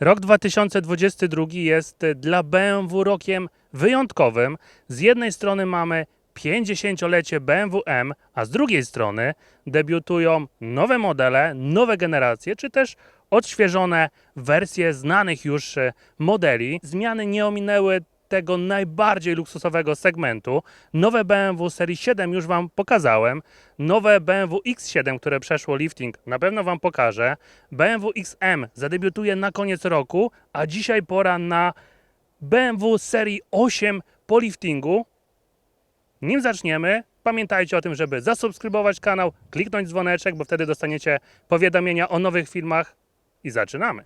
Rok 2022 jest dla BMW rokiem wyjątkowym. Z jednej strony mamy 50-lecie BMW M, a z drugiej strony debiutują nowe modele, nowe generacje, czy też odświeżone wersje znanych już e, modeli. Zmiany nie ominęły tego najbardziej luksusowego segmentu. Nowe BMW serii 7 już Wam pokazałem. Nowe BMW X7, które przeszło lifting, na pewno Wam pokażę. BMW XM zadebiutuje na koniec roku, a dzisiaj pora na BMW serii 8 po liftingu. Nim zaczniemy, pamiętajcie o tym, żeby zasubskrybować kanał, kliknąć dzwoneczek, bo wtedy dostaniecie powiadomienia o nowych filmach i zaczynamy.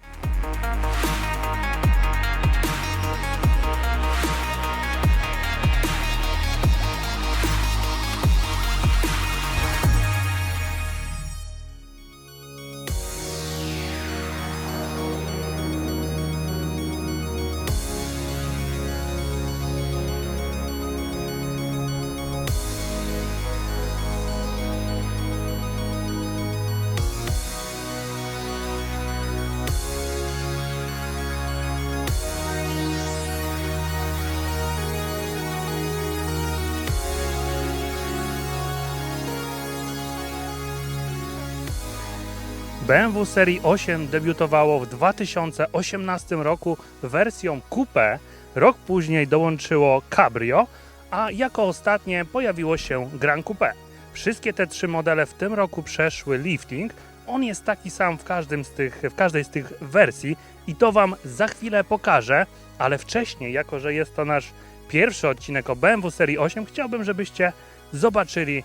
BMW serii 8 debiutowało w 2018 roku wersją Coupe. Rok później dołączyło Cabrio, a jako ostatnie pojawiło się Gran Coupe. Wszystkie te trzy modele w tym roku przeszły lifting. On jest taki sam w, każdym z tych, w każdej z tych wersji i to Wam za chwilę pokażę, ale wcześniej, jako że jest to nasz pierwszy odcinek o BMW serii 8, chciałbym, żebyście zobaczyli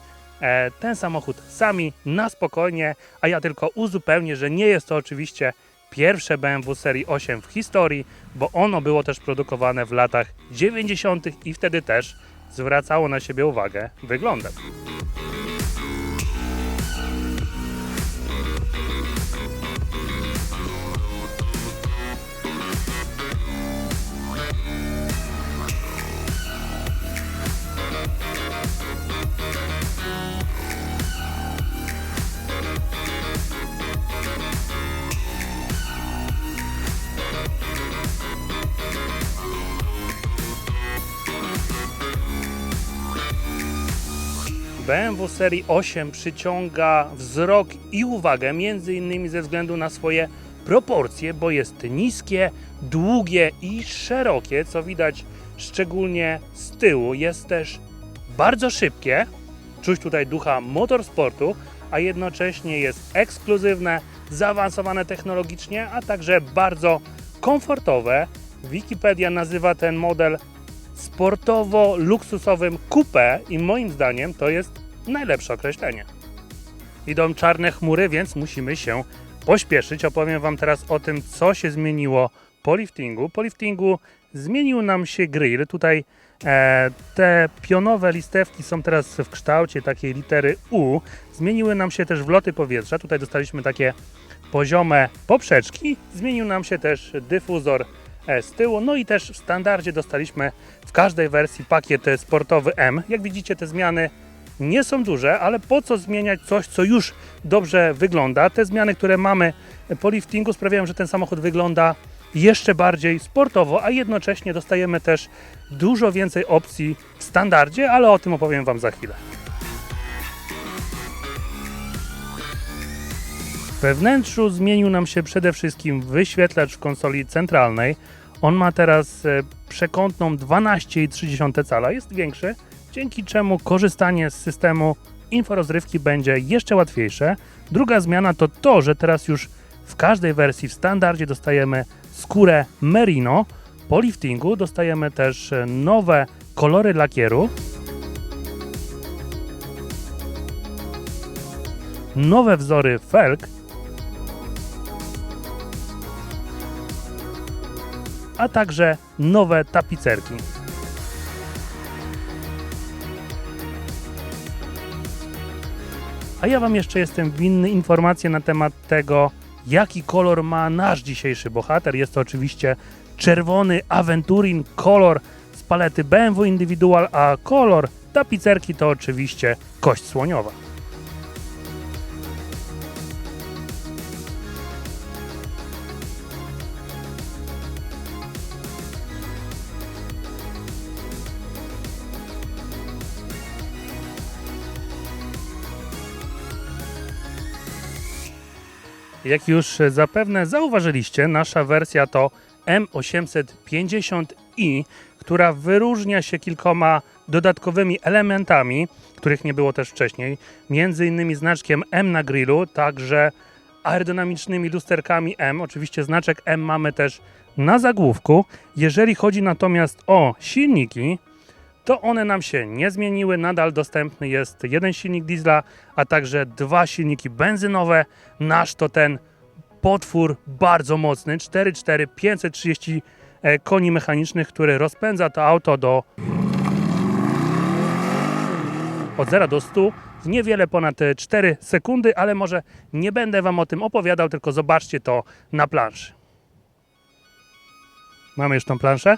ten samochód sami na spokojnie, a ja tylko uzupełnię, że nie jest to oczywiście pierwsze BMW serii 8 w historii, bo ono było też produkowane w latach 90. i wtedy też zwracało na siebie uwagę wyglądem. BMW serii 8 przyciąga wzrok i uwagę innymi ze względu na swoje proporcje, bo jest niskie, długie i szerokie, co widać szczególnie z tyłu. Jest też bardzo szybkie, czuć tutaj ducha motorsportu, a jednocześnie jest ekskluzywne, zaawansowane technologicznie, a także bardzo komfortowe. Wikipedia nazywa ten model sportowo-luksusowym coupé i moim zdaniem to jest najlepsze określenie. Idą czarne chmury, więc musimy się pośpieszyć. Opowiem Wam teraz o tym, co się zmieniło po liftingu. Po liftingu zmienił nam się grill. Tutaj e, te pionowe listewki są teraz w kształcie takiej litery U. Zmieniły nam się też wloty powietrza. Tutaj dostaliśmy takie poziome poprzeczki. Zmienił nam się też dyfuzor z tyłu. No i też w standardzie dostaliśmy w każdej wersji pakiet sportowy M. Jak widzicie, te zmiany nie są duże, ale po co zmieniać coś, co już dobrze wygląda? Te zmiany, które mamy po liftingu sprawiają, że ten samochód wygląda jeszcze bardziej sportowo, a jednocześnie dostajemy też dużo więcej opcji w standardzie, ale o tym opowiem Wam za chwilę. We wnętrzu zmienił nam się przede wszystkim wyświetlacz w konsoli centralnej. On ma teraz e, przekątną 12,3 cala, jest większy, dzięki czemu korzystanie z systemu inforozrywki będzie jeszcze łatwiejsze. Druga zmiana to to, że teraz już w każdej wersji w standardzie dostajemy skórę merino. Po liftingu dostajemy też e, nowe kolory lakieru. Nowe wzory felg. A także nowe tapicerki. A ja Wam jeszcze jestem winny informacje na temat tego, jaki kolor ma nasz dzisiejszy bohater. Jest to oczywiście czerwony Aventurin kolor z palety BMW Individual, a kolor tapicerki to oczywiście kość słoniowa. Jak już zapewne zauważyliście, nasza wersja to M850i, która wyróżnia się kilkoma dodatkowymi elementami, których nie było też wcześniej, między innymi znaczkiem M na grillu, także aerodynamicznymi lusterkami M. Oczywiście znaczek M mamy też na zagłówku. Jeżeli chodzi natomiast o silniki, to one nam się nie zmieniły. Nadal dostępny jest jeden silnik diesla, a także dwa silniki benzynowe. Nasz to ten potwór bardzo mocny 4.4 530 e, koni mechanicznych, który rozpędza to auto do od 0 do 100 w niewiele ponad e, 4 sekundy, ale może nie będę Wam o tym opowiadał, tylko zobaczcie to na planszy. Mamy już tą planszę?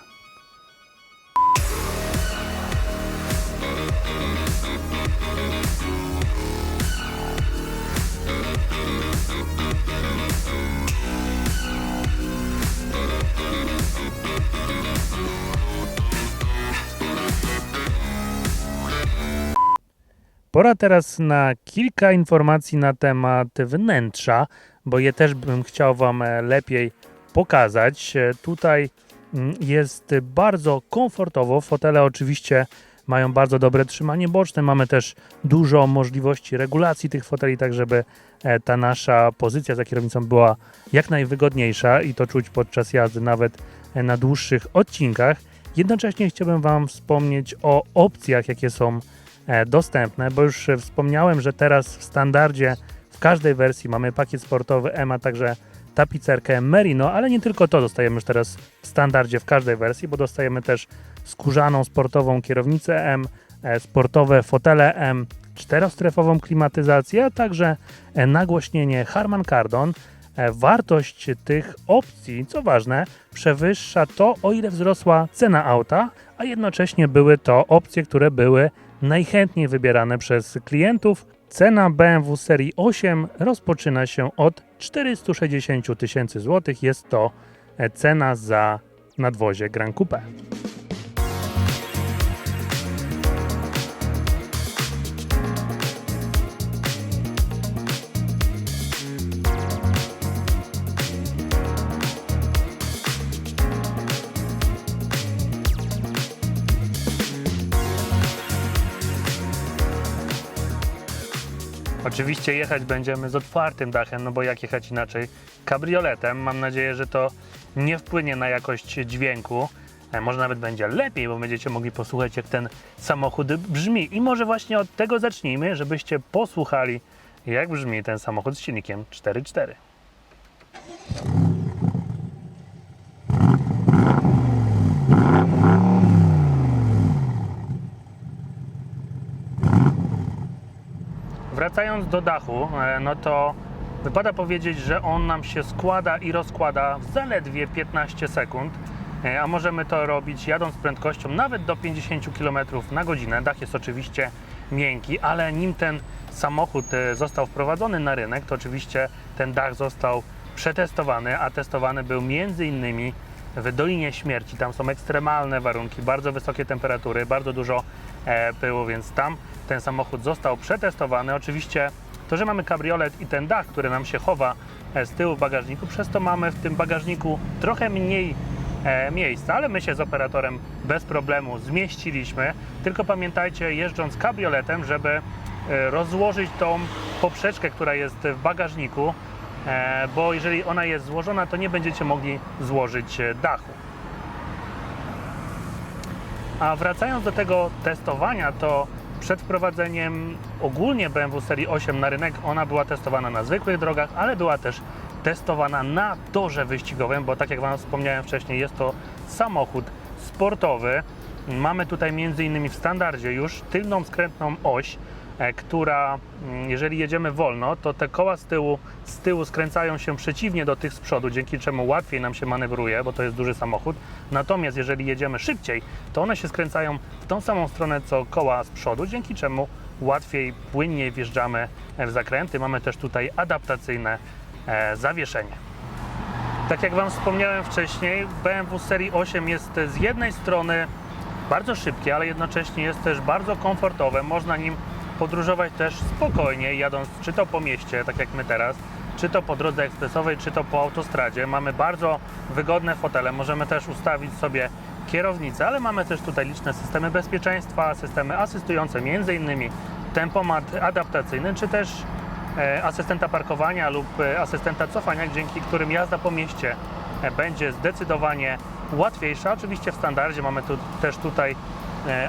Pora teraz na kilka informacji na temat wnętrza, bo je też bym chciał Wam e, lepiej pokazać. E, Tutaj mm, jest bardzo komfortowo. Fotele oczywiście mają bardzo dobre trzymanie boczne. Mamy też dużo możliwości regulacji tych foteli, tak żeby e, ta nasza pozycja za kierownicą była jak najwygodniejsza i to czuć podczas jazdy nawet na dłuższych odcinkach. Jednocześnie chciałbym Wam wspomnieć o opcjach, jakie są dostępne, bo już e, wspomniałem, że teraz w standardzie w każdej wersji mamy pakiet sportowy M, a także tapicerkę Merino, ale nie tylko to dostajemy już teraz w standardzie w każdej wersji, bo dostajemy też skórzaną sportową kierownicę M, e, sportowe fotele M, czterostrefową klimatyzację, a także e, nagłośnienie Harman Kardon. E, Wartość tych opcji, co ważne, przewyższa to, o ile wzrosła cena auta, a jednocześnie były to opcje, które były najchętniej wybierane przez klientów. Cena BMW serii 8 rozpoczyna się od 460 tysięcy złotych. Jest to e, cena za nadwozie Gran Coupe. Oczywiście jechać będziemy z otwartym dachem, no bo jak jechać inaczej kabrioletem. Mam nadzieję, że to nie wpłynie na jakość dźwięku. E, Może nawet będzie lepiej, bo będziecie mogli posłuchać, jak ten samochód brzmi. I może właśnie od tego zacznijmy, żebyście posłuchali, jak brzmi ten samochód z silnikiem 4.4. Wracając do dachu, e, no to wypada powiedzieć, że on nam się składa i rozkłada w zaledwie 15 sekund, e, a możemy to robić jadąc prędkością nawet do 50 km na godzinę. Dach jest oczywiście miękki, ale nim ten samochód e, został wprowadzony na rynek, to oczywiście ten dach został przetestowany, a testowany był między innymi w Dolinie Śmierci. Tam są ekstremalne warunki, bardzo wysokie temperatury, bardzo dużo e, pyłu, więc tam ten samochód został przetestowany. Oczywiście to, że mamy kabriolet i ten dach, który nam się chowa e, z tyłu w bagażniku, przez to mamy w tym bagażniku trochę mniej e, miejsca, ale my się z operatorem bez problemu zmieściliśmy. Tylko pamiętajcie, jeżdżąc kabrioletem, żeby rozłożyć tą poprzeczkę, która jest w bagażniku, bo jeżeli ona jest złożona, to nie będziecie mogli złożyć dachu. A wracając do tego testowania, to przed wprowadzeniem ogólnie BMW serii 8 na rynek, ona była testowana na zwykłych drogach, ale była też testowana na torze wyścigowym, bo tak jak Wam wspomniałem wcześniej, jest to samochód sportowy. Mamy tutaj między innymi w standardzie już tylną skrętną oś, która mm, jeżeli jedziemy wolno, to te koła z tyłu, z tyłu skręcają się przeciwnie do tych z przodu, dzięki czemu łatwiej nam się manewruje, bo to jest duży samochód. Natomiast jeżeli jedziemy szybciej, to one się skręcają w tą samą stronę co koła z przodu, dzięki czemu łatwiej, płynniej wjeżdżamy w zakręty. Mamy też tutaj adaptacyjne e, zawieszenie. Tak jak Wam wspomniałem wcześniej, BMW serii 8 jest z jednej strony bardzo szybkie, ale jednocześnie jest też bardzo komfortowe. Można nim podróżować też spokojnie, jadąc czy to po mieście, tak jak my teraz, czy to po drodze ekspresowej, czy to po autostradzie. Mamy bardzo wygodne fotele, możemy też ustawić sobie kierownicę, ale mamy też tutaj liczne systemy bezpieczeństwa, systemy asystujące, m.in. tempomat adaptacyjny, czy też e, asystenta parkowania lub e, asystenta cofania, dzięki którym jazda po mieście e, będzie zdecydowanie łatwiejsza. Oczywiście w standardzie mamy tu, też tutaj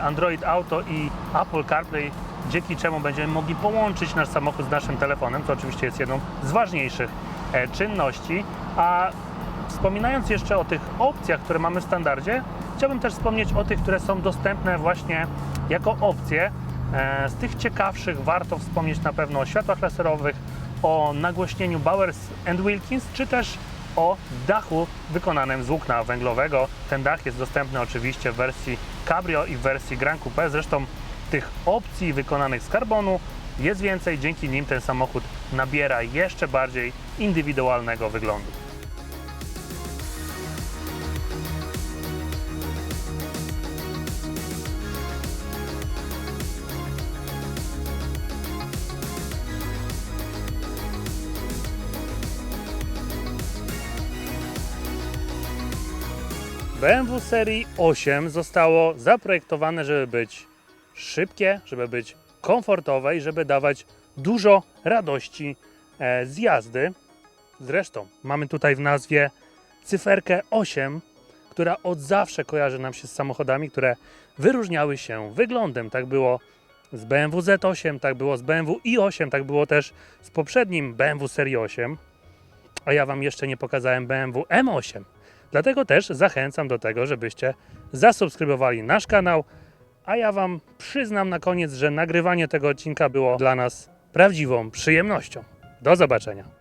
Android Auto i Apple CarPlay, dzięki czemu będziemy mogli połączyć nasz samochód z naszym telefonem, co oczywiście jest jedną z ważniejszych e, czynności. A wspominając jeszcze o tych opcjach, które mamy w standardzie, chciałbym też wspomnieć o tych, które są dostępne właśnie jako opcje. E, Z tych ciekawszych warto wspomnieć na pewno o światłach laserowych, o nagłośnieniu Bowers Wilkins, czy też o dachu wykonanym z włókna węglowego. Ten dach jest dostępny oczywiście w wersji Cabrio i w wersji Grand Coupe. Zresztą tych opcji wykonanych z karbonu jest więcej, dzięki nim ten samochód nabiera jeszcze bardziej indywidualnego wyglądu. BMW serii 8 zostało zaprojektowane, żeby być szybkie, żeby być komfortowe i żeby dawać dużo radości e, z jazdy. Zresztą mamy tutaj w nazwie cyferkę 8, która od zawsze kojarzy nam się z samochodami, które wyróżniały się wyglądem. Tak było z BMW Z8, tak było z BMW i8, tak było też z poprzednim BMW serii 8. A ja Wam jeszcze nie pokazałem BMW M8. Dlatego też zachęcam do tego, żebyście zasubskrybowali nasz kanał, a ja Wam przyznam na koniec, że nagrywanie tego odcinka było dla nas prawdziwą przyjemnością. Do zobaczenia.